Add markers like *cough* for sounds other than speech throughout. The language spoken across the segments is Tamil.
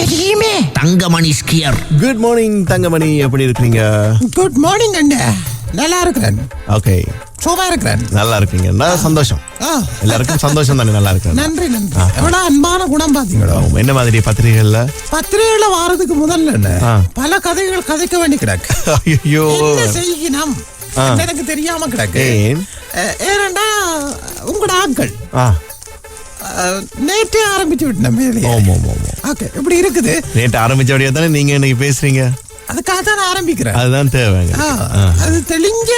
தெரியுமே Thangamani skier. Good morning Thangamani. எப்படி இருக்கீங்க குட் மார்னிங் அண்ணா. நல்லா இருக்கிறேன். ஓகே சும்மா இருக்கிறேன். நல்லா இருக்கீங்க. சந்தோஷம். எல்லாருக்கும் சந்தோஷம் தானே நல்லா இருக்கிறேன் நன்றி நன்றி. எவ்வளவு அன்பான குணம் பாத்தீங்களோ என்ன மாதிரி பத்திரிகைகள்ல? பத்திரிகையில வாரதுக்கு முதல்ல என்ன. பல கதைகள் கதைக்க வேண்டி கிடக்கு. ஐயோ செய்யணும். எனக்கு தெரியாம கிடக்கு. ஏனண்டா உங்களோட ஆட்கள். நேற்றே ஆரம்பிச்சு விட்டேன் ஓகே இப்படி இருக்குது? நேற்று ஆரம்பிச்சபடியா தானே நீங்க இன்னைக்கு பேசுறீங்க? அதுக்காக தான் ஆரம்பிக்கிறேன். அதுதான் தேவைங்க. அது தெளிஞ்ச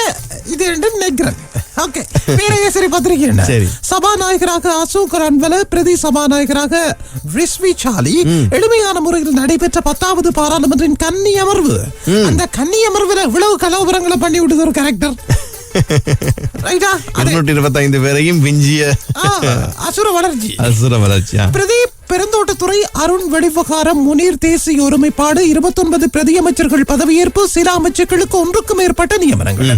இது என்று நினைக்கிறேன். ஓகே. வீரகேசரி பத்திரிகை என்ன? சரி. சபாநாயகராக அசோக் ரன்வல பிரதி சபாநாயகராக ரிஸ்வி சாலி எளிமையான முறையில் நடைபெற்ற பத்தாவது பாராளுமன்றின் கன்னி அமர்வு. அந்த கன்னி அமர்வுல இவ்வளவு கலவரங்களை பண்ணி விடுது ஒரு கேரக்டர் இருநூற்றி இருபத்தைந்து பேரையும் விஞ்சிய அசுர வளர்ச்சி. அசுர வளர்ச்சியா? பிரதீப் பெருந்தோட்டத்துறை அருண் வெளிவகாரம் முனீர் தேசிய ஒருமைப்பாடு இருபத்தொன்பது பிரதி அமைச்சர்கள் பதவியேற்பு சில அமைச்சர்களுக்கு ஒன்றுக்கும் மேற்பட்ட நியமனங்கள்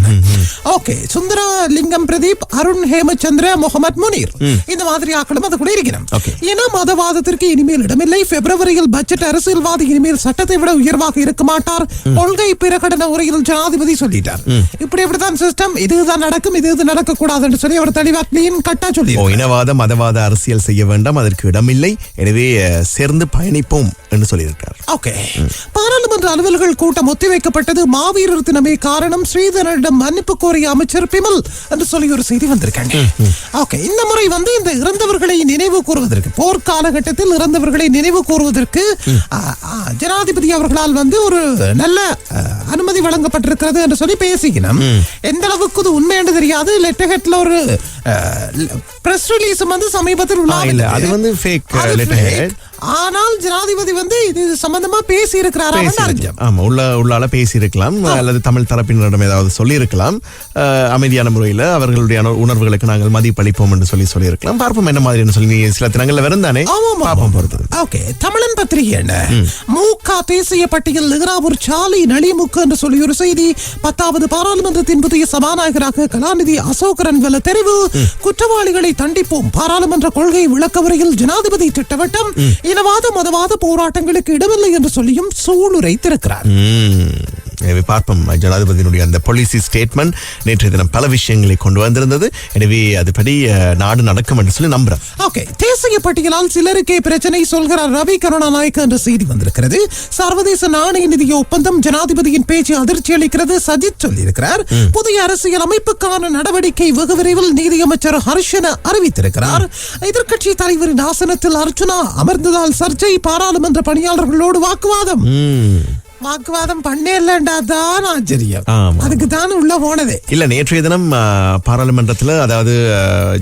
ஓகே சுந்தரா லிங்கம் பிரதீப் அருண் ஹேமச்சந்திர முகமது முனீர். இந்த மாதிரி ஆக்களும் அது கூட இருக்கணும். Okay. ஏன்னா மதவாதத்திற்கு இனிமேல் இடமில்லை. பிப்ரவரியில் பட்ஜெட் அரசியல்வாதி இனிமேல் சட்டத்தை விட உயர்வாக இருக்க மாட்டார். கொள்கை பிரகடன உரையில் ஜனாதிபதி சொல்லிட்டார். இப்படி இப்படித்தான் சிஸ்டம் இதுதான் நடக்கும் இது இது நடக்க கூடாதுன்னு சொல்லி அவர் தெளிவா கிளீன் கட்டா சொல்லி இனவாத மதவாத அரசியல் செய்ய வேண்டாம் அதற்கு இடமில்லை. எனவே சேர்ந்து பயணிப்போம் என்று சொல்லியிருக்கார். ஓகே பாராளுமன்ற அலுவல்கள் கூட்டம் ஒத்திவைக்கப்பட்டது. மாவீரர் தினமே காரணம் ஸ்ரீதரனிடம் மன்னிப்பு கோரிய அமைச்சர் பிமல் என்று சொல்லி ஒரு செய்தி வந்திருக்காங்க. ஓகே இந்த முறை வந்து இந்த இறந்தவர்களை நினைவு கூறுவதற்கு போர் காலகட்டத்தில் இறந்தவர்களை நினைவு கூறுவதற்கு ஜனாதிபதி அவர்களால் வந்து ஒரு நல்ல அனுமதி வழங்கப்பட்டிருக்கிறது என்று சொல்லி பேசிக்கணும். எந்த அளவுக்கு உண்மை என்று தெரியாது. லெட்டர்ஹெட்ல ஒரு பிரஸ் ரிலீஸ் வந்து சமீபத்தில் இல்ல. அது வந்து ஃபேக் லெட்டர் ஆனால் ஜனாதிபதி வந்து இது சம்பந்தமா பேசி இருக்கிறாரா. ஆமா உள்ள உள்ளால பேசியிருக்கலாம். அல்லது தமிழ் தரப்பினரிடம் ஏதாவது சொல்லியிருக்கலாம். அஹ், அமைதியான முறையில் அவர்களுடைய உணர்வுகளுக்கு நாங்கள் மதிப்பளிப்போம் என்று சொல்லி சொல்லியிருக்கலாம். பார்ப்போம் என்ன மாதிரி சொல்லி. சில தினங்கள்ல வருந்தானே? பார்ப்போம் பொறுத்தது ஓகே தமிழன் பத்திரிகை என்ன? மூகா தேசிய பட்டியல் நிகராவூர் சாலி நளிமுக்கு என்று சொல்லி ஒரு செய்தி பத்தாவது பாராளுமன்றத்தின் புதிய சபாநாயகராக கலாநிதி அசோகரன் வெல தெரிவு. குற்றவாளிகளை தண்டிப்போம். பாராளுமன்ற கொள்கை விளக்கவரையில் ஜனாதிபதி திட்டவட்டம். இனவாத மதவாத போராட்டங்களுக்கு இடமில்லை என்று சொல்லியும் சூளுரைத்திருக்கிறார் ம். எனவே பார்ப்போம் ஜனாதிபதியினுடைய அந்த பாலிசி ஸ்டேட்மெண்ட் நேற்றைய தினம் பல விஷயங்களை கொண்டு வந்திருந்தது. எனவே அதுபடி நாடு நடக்கும் என்று சொல்லி நம்புறேன். ஓகே தேசிய பட்டியலால் சிலருக்கே பிரச்சனை சொல்கிறார் ரவி கருணாநாயக்க என்ற செய்தி வந்திருக்கிறது. சர்வதேச நாணய நிதிய ஒப்பந்தம் ஜனாதிபதியின் பேச்சு அதிர்ச்சி அளிக்கிறது சஜித் சொல்லியிருக்கிறார். புதிய அரசியல் அமைப்புக்கான நடவடிக்கை வெகு விரைவில் நீதியமைச்சர் ஹர்ஷன அறிவித்திருக்கிறார். எதிர்க்கட்சி தலைவரின் ஆசனத்தில் அர்ச்சுனா அமர்ந்ததால் சர்ச்சை பாராளுமன்ற பணியாளர்களோடு வாக்குவாதம். வாக்குவாதம் பண்ணேன்லண்டா தான் ஆச்சரியம். அதுக்கு தான் உள்ள போனதே இல்ல நேற்றைய தினம் பாராளுமன்றத்துல அதாவது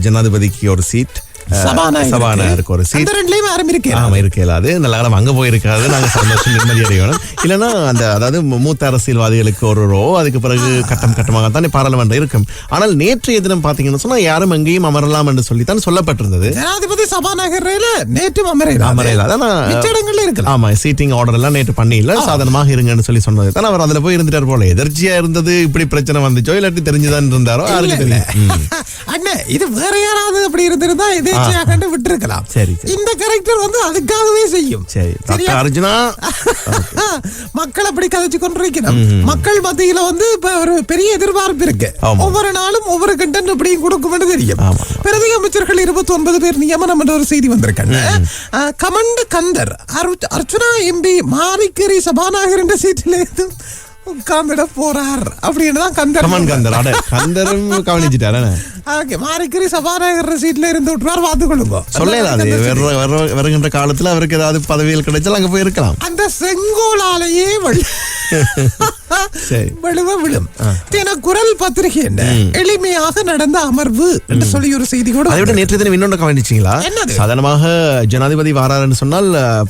ஜனாதிபதிக்கு ஒரு சீட் சபாநாயகருக்கு. ஒரு சீட் ரெண்டுலயும் ஆரம்பிக்கிறேன் ஆமா இருக்க இயலாது நல்ல காலம் அங்க போயிருக்காது. நாங்க சந்தோஷம் நிம்மதி அடையணும். இல்லைன்னா அந்த அதாவது மூத்த அரசியல்வாதிகளுக்கு ஒரு ரோ அதுக்கு பிறகு கட்டம் கட்டமாக தான் பாராளுமன்றம் இருக்கும். ஆனால் நேற்றைய தினம் பாத்தீங்கன்னு சொன்னா யாரும் எங்கேயும் அமரலாம் என்று சொல்லித்தான் சொல்லப்பட்டிருந்தது. ஜனாதிபதி சபாநாயகர்ல நேற்று அமரையில் அமரையில் இடங்கள்ல இருக்கலாம் ஆமா சீட்டிங் ஆர்டர் எல்லாம் நேற்று பண்ணியில சாதனமாக இருங்கன்னு சொல்லி சொன்னது தான் அவர் அதுல போய் இருந்துட்டார் போல. எதர்ச்சியா இருந்தது? இப்படி பிரச்சனை வந்துச்சோ? இல்லாட்டி தெரிஞ்சுதான் இருந்தாரோ? யாருக்கு. *laughs* அண்ணே இது வேற யாராவது அப்படி இருந்திருந்தா கண்டு விட்டுருக்கலாம் சரி. இந்த கேரக்டர் வந்து அதுக்காகவே செய்யும். சரி அர்ஜுனா? *laughs* மக்கள் அப்படி கதைச்சு கொண்டிருக்கணும். மக்கள் மத்தியில வந்து இப்ப ஒரு பெரிய எதிர்பார்ப்பு இருக்கு. ஒவ்வொரு நாளும் ஒவ்வொரு கண்டென்ட் இப்படியும் கொடுக்கும் தெரியும். பிரதி அமைச்சர்கள் இருபத்தி ஒன்பது பேர் நியமனம் என்ற ஒரு செய்தி வந்திருக்காங்க கமண்டு கந்தர் அரு- அர்ச்சுனா எம்பி மாரிக்கரி சபாநாயகர் என்ற சீட்டில் உட்கார்ந்துட போறார். அப்படின்னு தான் கந்தர் கந்தர். அட கந்தரும் *laughs* கவனிச்சுட்டாரு ஓகே மாரிக்கரி சபாநாயகர் சீட்ல இருந்து விட்டுவார் பார்த்து கொள்ளுங்க. சொல்லலாது வர- வர- வருகின்ற காலத்துல அவருக்கு ஏதாவது பதவிகள் கிடைச்சால் அங்க போய் இருக்கலாம். அந்த செங்கோலாலேயே. *laughs* விழுவ விழும். தின குரல் பத்திரிகை என்ன? எளிமையாக நடந்த அமர்வு என்று சொல்லி ஒரு செய்தி கூட அதை விட. நேற்று தினம் இன்னொன்று கவனிச்சீங்களா? சாதாரணமாக ஜனாதிபதி வாராருன்னு சொன்னால்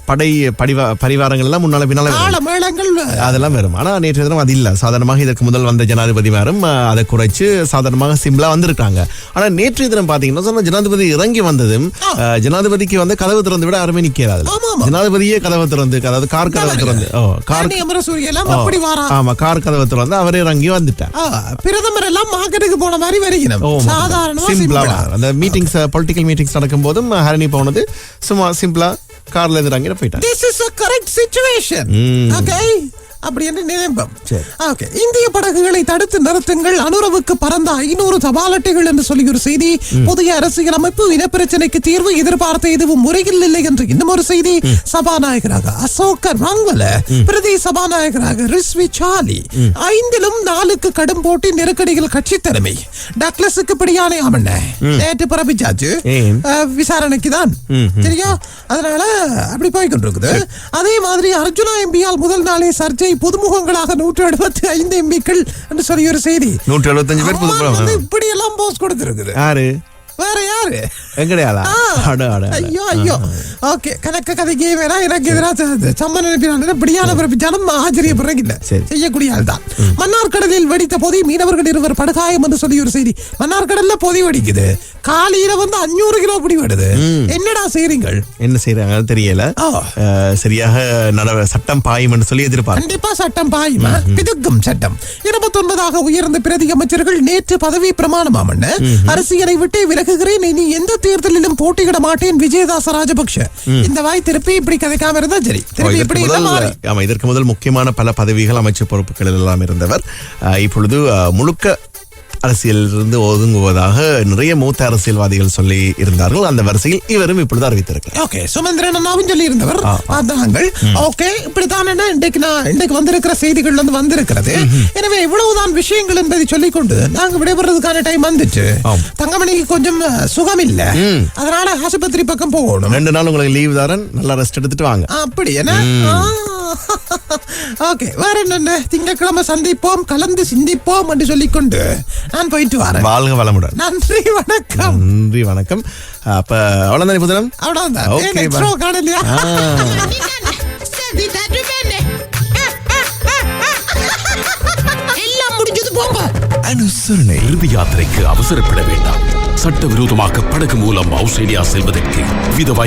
படை படிவா பரிவாரங்கள் எல்லாம் முன்னால பின்னால வரும். தாள மேளங்கள் அதெல்லாம் வரும். ஆனா நேற்று தினம் அது இல்ல. சாதாரணமாக இதற்கு முதல் வந்த ஜனாதிபதிமாரும் அஹ், அதை குறைச்சு சாதாரணமாக சிம்பிளா வந்திருக்காங்க ஆனா நேற்று தினம் பாத்தீங்கன்னா சொன்னா ஜனாதிபதி இறங்கி வந்ததும் ஜனாதிபதிக்கு வந்து கதவு திறந்து விட அருமை நிக்கிறாரு. ஜனாதிபதியே கதவு திறந்து அதாவது கார் கதவு திறந்து. கார் ஆமா கார் கதவு திறந்து அவரே இறங்கி வந்துட்டார். பிரதமர் எல்லாம் மார்க்கெட்டுக்கு போன மாதிரி வருகிறோம் சாதாரணமா சிம்பிளா அந்த மீட்டிங்ஸ் பொலிட்டிக்கல் மீட்டிங்ஸ் நடக்கும் போதும் ஹரணி போனது சும்மா சிம்பிளா கார்ல இருந்து இறங்கி போயிட்டார். This is a correct situation. Okay அப்படி என்று நினைப்போம். ஓகே இந்திய படகுகளை தடுத்து நிறுத்துங்கள். அனுரவுக்கு பறந்த ஐநூறு தபால் அட்டைகள் என்று சொல்லி ஒரு செய்தி. புதிய அரசியல் அமைப்பு இனப்பிரச்சனைக்கு தீர்வு எதிர்பார்த்த எதுவும் முறையில் இல்லை என்று இன்னும் ஒரு செய்தி. சபாநாயகராக அசோக ராங்கல பிரதி சபாநாயகராக ரிஸ்வி சாலி. ஐந்திலும் நாலுக்கு கடும் போட்டி நெருக்கடிகள் கட்சி தலைமை டக்ளஸுக்கு பிடியானே ஆமண்ண நேற்று பிறப்பிச்சாச்சு விசாரணைக்கு தான் சரியா? அதனால அப்படி போய் கொண்டிருக்குது அதே மாதிரி அர்ஜுனா எம்பியால் முதல் நாளே சர்ச்சை புதுமுகங்களாக நூற்று எழுபத்தி ஐந்து எம்பிக்கள் என்று சொல்லி ஒரு செய்தி. நூற்றி எழுபத்தஞ்சு பேர் இப்படி எல்லாம் போஸ்ட் கொடுத்திருக்குது. யாரு? வேற யாரு? எங்கடையாளா. ஐயோ ஐயோ. ஓகே கணக்க கதைக்கே வேணா எனக்கு எதிராக சம்மன் அனுப்பினான் பிறப்பிச்சாலும். செய்யக்கூடிய ஆள் தான். மன்னார்கடலில் வெடித்த போதை மீனவர்கள் இருவர் படுகாயம் என்று சொல்லி ஒரு செய்தி. மன்னார்கடல்ல பொதி வெடிக்குது. காலையில வந்து அஞ்சூறு கிலோ பிடி வருது. என்னடா செய்றீங்கள்? என்ன செய்யறாங்கன்னு தெரியல. சரியாக நட சட்டம் பாயும் சொல்லி எதிர்பார்க்க கண்டிப்பா சட்டம் பாயுமா. பிதுக்கும் சட்டம். இருபத்தி ஒன்பதாக உயர்ந்த பிரதி அமைச்சர்கள் நேற்று பதவி பிரமாணமாமண்ண அரசியலை விட்டே விலகுகிறேன் இனி எந்த தேர்தலிலும் போட்டியிட மாட்டேன் விஜயதாச ராஜபக்ஷ. இந்த வாய் திருப்பி இப்படி கதைக்காம இருந்தா சரி. திருப்பி இதற்கு இப்படி. ஆமா இதற்கு முதல் முக்கியமான பல பதவிகள் அமைச்சு பொறுப்புகள் எல்லாம் இருந்தவர். இப்பொழுது முழுக்க அரசியலிருந்து ஒதுங்குவதாக நிறைய மூத்த அரசியல்வாதிகள் சொல்லி இருந்தார்கள். அந்த வரிசையில் இவரும் இப்பொழுது அறிவித்திருக்கிறார். ஓகே சுமந்திரன் அண்ணாவும் சொல்லி இருந்தவர் பார்த்தாங்கள் ஓகே இப்படித்தான் என்ன? இன்றைக்கு நான் இன்றைக்கு வந்திருக்கிற செய்திகள் வந்து வந்திருக்கிறது எனவே இவ்வளவுதான் விஷயங்கள் என்பதை சொல்லிக்கொண்டு நாங்க விடைபெறதுக்கான டைம் வந்துச்சு. தங்கமணிக்கு கொஞ்சம் சுகம் இல்ல அதனால ஆஸ்பத்திரி பக்கம் போகணும். ரெண்டு நாள் உங்களுக்கு லீவ் தரேன். நல்லா ரெஸ்ட் எடுத்துட்டு வாங்க. அப்படி என்ன ஓகே வேற என்னென்ன? திங்கட்கிழமை சந்திப்போம் கலந்து சிந்திப்போம் என்று சொல்லிக்கொண்டு நான் போயிட்டு வரேன். வாழ்க வளமுடன். நன்றி வணக்கம். நன்றி வணக்கம். அப்ப அவ்வளவுதான் புதனம் அவ்வளவுதான். காணலையா. எல்லாம் முடிஞ்சது போங்க. அனுசரணை. இறுதி யாத்திரைக்கு அவசரப்பட வேண்டாம். சட்டவிரோதமாக படகு மூலம் ஆஸ்திரேலியா செல்வதற்கு வித